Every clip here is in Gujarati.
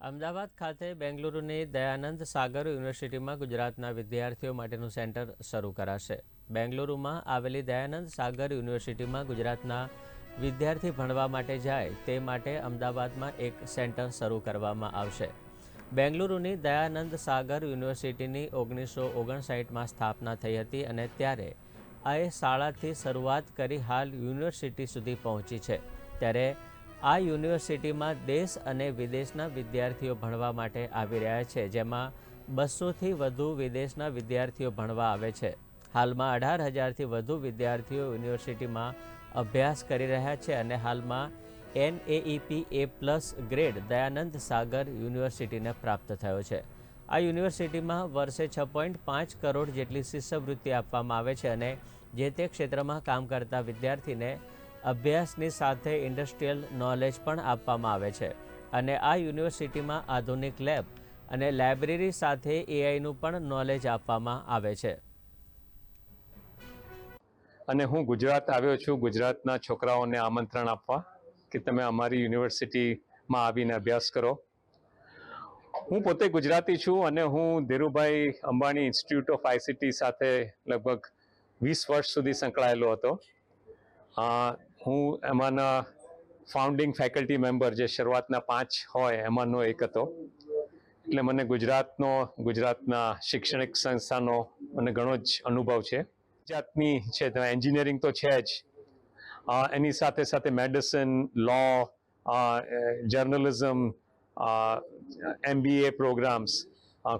અમદાવાદ ખાતે બેંગલુરુની દયાનંદ સાગર યુનિવર્સિટીમાં ગુજરાતના વિદ્યાર્થીઓ માટેનું સેન્ટર શરૂ કરાશે. બેંગલુરુમાં આવેલી દયાનંદ સાગર યુનિવર્સિટીમાં ગુજરાતના વિદ્યાર્થી ભણવા માટે જાય તે માટે અમદાવાદમાં એક સેન્ટર શરૂ કરવામાં આવશે. બેંગલુરુની દયાનંદ સાગર યુનિવર્સિટીની ઓગણીસો ઓગણસાઠમાં સ્થાપના થઈ હતી અને ત્યારે આ શાળાથી શરૂઆત કરી હાલ યુનિવર્સિટી સુધી પહોંચી છે. ત્યારે આ યુનિવર્સિટીમાં દેશ અને વિદેશના વિદ્યાર્થીઓ ભણવા માટે આવી રહ્યા છે, જેમાં બસોથી વધુ વિદેશના વિદ્યાર્થીઓ ભણવા આવે છે. હાલમાં અઢાર હજારથી વધુ વિદ્યાર્થીઓ યુનિવર્સિટીમાં અભ્યાસ કરી રહ્યા છે અને હાલમાં NAAC A plus grade Dayanand Sagar યુનિવર્સિટીને પ્રાપ્ત થયો છે. આ યુનિવર્સિટીમાં વર્ષે છ પોઈન્ટ પાંચ કરોડ જેટલી શિષ્યવૃત્તિ આપવામાં આવે છે અને જે તે ક્ષેત્રમાં કામ કરતા વિદ્યાર્થીને અભ્યાસની સાથે ઇન્ડસ્ટ્રીયલ નોલેજ પણ આપવામાં આવે છે અને આ યુનિવર્સિટીમાં આધુનિક લેબ અને લાઇબ્રેરી સાથે એઆઈનું પણ નોલેજ આપવામાં આવે છે. અને હું ગુજરાત આવ્યો છું, ગુજરાતના છોકરાઓને આમંત્રણ આપવા કે તમે અમારી યુનિવર્સિટીમાં આવીને અભ્યાસ કરો. હું પોતે ગુજરાતી છું અને હું Dhirubhai Ambani institute of ICT સાથે લગભગ વીસ વર્ષ સુધી સંકળાયેલો હતો. હું એમાંના ફાઉન્ડિંગ ફેકલ્ટી મેમ્બર જે શરૂઆતના પાંચ હોય, એમાંનો એક હતો. એટલે મને ગુજરાતનો, ગુજરાતના શૈક્ષણિક સંસ્થાનો મને ઘણો જ અનુભવ છે. જાતની છે એન્જિનિયરિંગ તો છે જ. એની સાથે સાથે medicine law journalism MBA programmes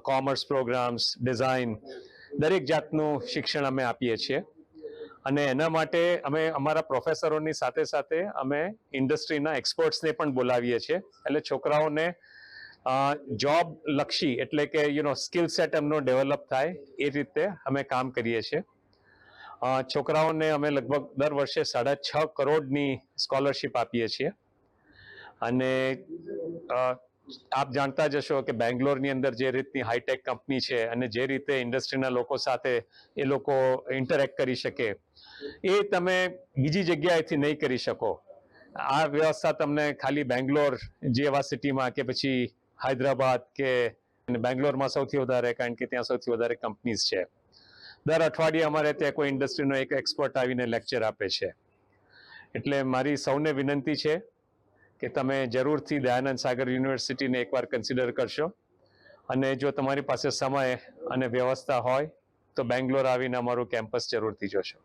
commerce programmes design દરેક જાતનું શિક્ષણ અમે આપીએ છીએ. અને એના માટે અમે અમારા પ્રોફેસરોની સાથે સાથે અમે ઇન્ડસ્ટ્રીના એક્સપર્ટ્સને પણ બોલાવીએ છીએ. એટલે છોકરાઓને જોબ લક્ષી એટલે કે યુ નો સ્કિલ સેટ એમનો ડેવલપ થાય એ રીતે અમે કામ કરીએ છીએ. છોકરાઓને અમે લગભગ દર વર્ષે સાડા છ કરોડની સ્કોલરશિપ આપીએ છીએ. અને આપ જાણતા જ હશો કે બેંગ્લોરની અંદર જે રીતની હાઈટેક કંપની છે અને જે રીતે ઇન્ડસ્ટ્રીના લોકો સાથે એ લોકો ઇન્ટરેક્ટ કરી શકે, એ તમે બીજી જગ્યાએથી નહીં કરી શકો. આ વ્યવસ્થા તમને ખાલી બેંગ્લોર જેવા સિટીમાં કે પછી હૈદરાબાદ કે બેંગ્લોરમાં સૌથી વધારે, કારણ કે ત્યાં સૌથી વધારે કંપનીઝ છે. દર અઠવાડિયે અમારે ત્યાં કોઈ ઇન્ડસ્ટ્રીનો એક એક્સપર્ટ આવીને લેક્ચર આપે છે. એટલે મારી સૌને વિનંતી છે કે તમે જરૂરથી દયાનંદ સાગર યુનિવર્સિટીને એકવાર કન્સિડર કરશો. અને જો તમારી પાસે સમય અને વ્યવસ્થા હોય, તો બેંગ્લોર આવીને અમારું કેમ્પસ જરૂરથી જોશો.